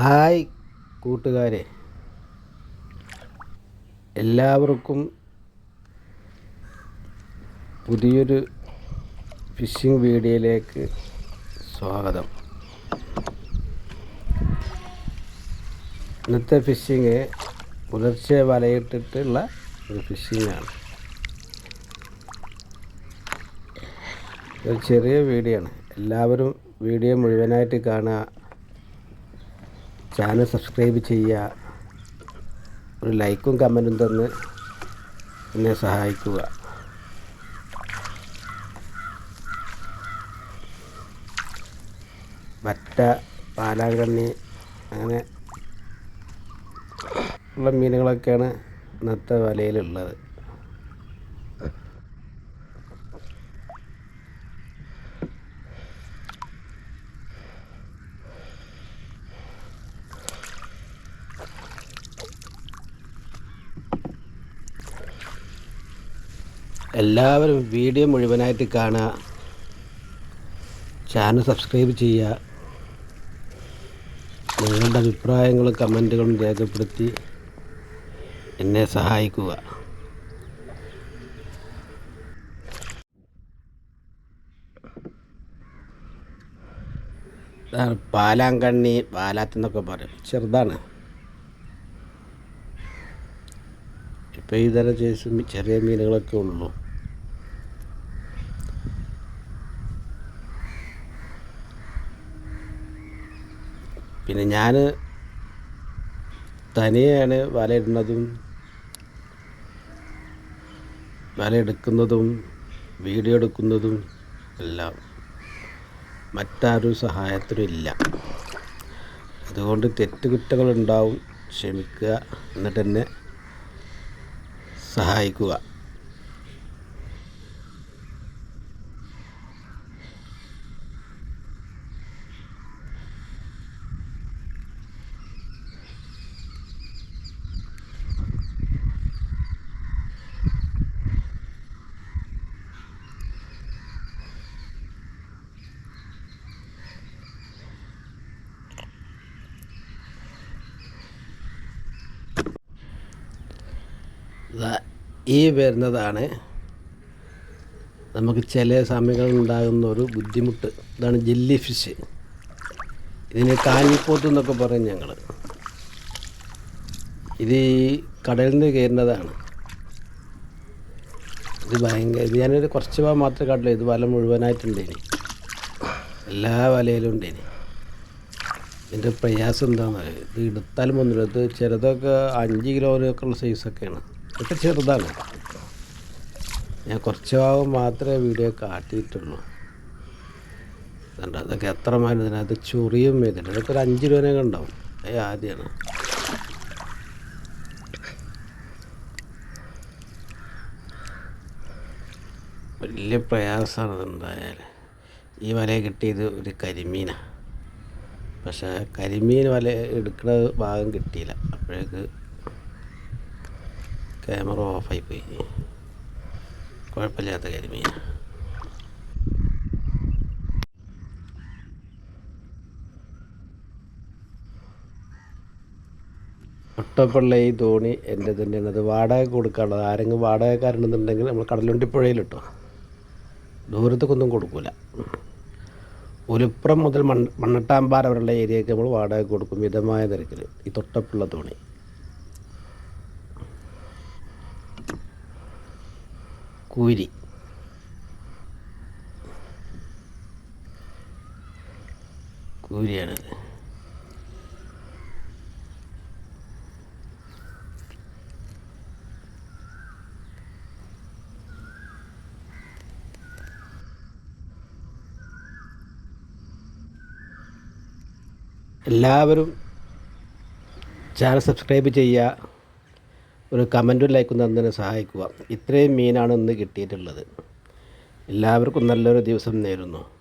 Hi കൂട്ടുകാരെ. എല്ലാവർക്കും പുതിയൊരു ഫിഷിംഗ് വീഡിയോയിലേക്ക് സ്വാഗതം. ഇന്നത്തെ ഫിഷിങ് പുലർച്ചെ വലയിട്ടിട്ടുള്ള ഒരു ഫിഷിങ്ങാണ് ഒരു ചെറിയ വീഡിയോ ആണ് എല്ലാവരും വീഡിയോ മുഴുവനായിട്ട് കാണുക. ചാനൽ സബ്സ്ക്രൈബ് ചെയ്യുക ഒരു ലൈക്കും കമന്റും തന്ന് എന്നെ സഹായിക്കുക. വറ്റ പാലാങ്കണ്ണി അങ്ങനെ ഉള്ള മീനുകളൊക്കെയാണ് ഇന്നത്തെ വലയിലുള്ളത്. എല്ലാവരും വീഡിയോ മുഴുവനായിട്ട് കാണുക. ചാനൽ സബ്സ്ക്രൈബ് ചെയ്യുക. നിങ്ങളുടെ അഭിപ്രായങ്ങളും കമന്റുകളും രേഖപ്പെടുത്തി എന്നെ സഹായിക്കുക. പാലാങ്കണ്ണി പാലാത്തെന്നൊക്കെ പറയും. ചെറുതാണ്. ഇപ്പോൾ ഈ തരം ചെറിയ മീനുകളൊക്കെ ഉള്ളൂ. പിന്നെ ഞാൻ തനിയാണ് വലയിടുന്നതും വലയെടുക്കുന്നതും വീഡിയോ എടുക്കുന്നതും എല്ലാം. മറ്റാരും സഹായത്തിനും ഇല്ല അതുകൊണ്ട് തെറ്റുകുറ്റങ്ങളുണ്ടാവും. ക്ഷമിക്കുക. എന്നിട്ട് എന്നെ സഹായിക്കുക. ഈ വരുന്നതാണ്. നമുക്ക് ചില സമയങ്ങളിൽ ഉണ്ടാകുന്ന ഒരു ബുദ്ധിമുട്ട്. ഇതാണ് ജെല്ലി ഫിഷ് ഇതിന് കാഞ്ഞിപ്പോത്ത് എന്നൊക്കെ പറയും ഞങ്ങൾ ഇത് ഈ കടലിൽ നിന്ന് കയറുന്നതാണ്. ഇത് ഭയങ്കര ഇത് ഞാനൊരു കുറച്ച് ഭാഗം മാത്രമേ കണ്ടില്ല ഇത് വല മുഴുവനായിട്ടുണ്ട് ഇനി. എല്ലാ വലയിലും ഉണ്ട് ഇനി. ഇതിന്റെ പ്രയാസം എന്താണെന്ന് ഇത് എടുത്താലും ഒന്നുമില്ല. ഇത് ചിലതൊക്കെ അഞ്ച് കിലോനൊക്കെ ഉള്ള സൈസൊക്കെയാണ് ഇതൊക്കെ ചെറുതാണ്. ഞാൻ കുറച്ച് ഭാഗം മാത്രമേ വീഡിയോ കാട്ടിയിട്ടുള്ളൂ. അതൊക്കെ എത്ര മാനം ഇതിനകത്ത് ചൊറിയും വരുന്നുണ്ട് അതൊക്കെ ഒരു അഞ്ച് രൂപനെ ഉണ്ടാവും. അത് ആദ്യമാണ് വലിയ പ്രയാസമാണ് ഇതെന്തായാലും. ഈ വല കിട്ടിയത് ഒരു കരിമീനാണ് പക്ഷേ കരിമീൻ വല എടുക്കുന്ന ഭാഗം കിട്ടിയില്ല. അപ്പോഴേക്ക് ക്യാമറ ഓഫായി പോയി കുഴപ്പമില്ലാത്ത കരിമീൻ ഒട്ടപ്പുള്ള ഈ തോണി എന്റെ തന്നെയാണ് അത് വാടക കൊടുക്കാനുള്ളത്. ആരെങ്കിലും വാടകക്കാരുണ്ടെന്നുണ്ടെങ്കിൽ നമ്മൾ കടലുണ്ടിപ്പുഴയിലിട്ടോ. ദൂരത്തേക്കൊന്നും കൊടുക്കില്ല ഒലിപ്പുറം മുതൽ മൺ മണ്ണട്ടാമ്പാറ വരെയുള്ള ഏരിയയ്ക്ക് നമ്മൾ വാടക കൊടുക്കും മിതമായ നിരക്കിൽ. ഈ തൊട്ടപ്പുള്ള തോണി കൂരി. കൂരിയാണത്. എല്ലാവരും ചാനൽ സബ്സ്ക്രൈബ് ചെയ്യുക. ഒരു കമന്റും ലൈക്കും തന്നതിനെ സഹായിക്കുക. ഇത്രയും മീനാണ് ഇന്ന് കിട്ടിയിട്ടുള്ളത്. എല്ലാവർക്കും നല്ലൊരു ദിവസം നേരുന്നു.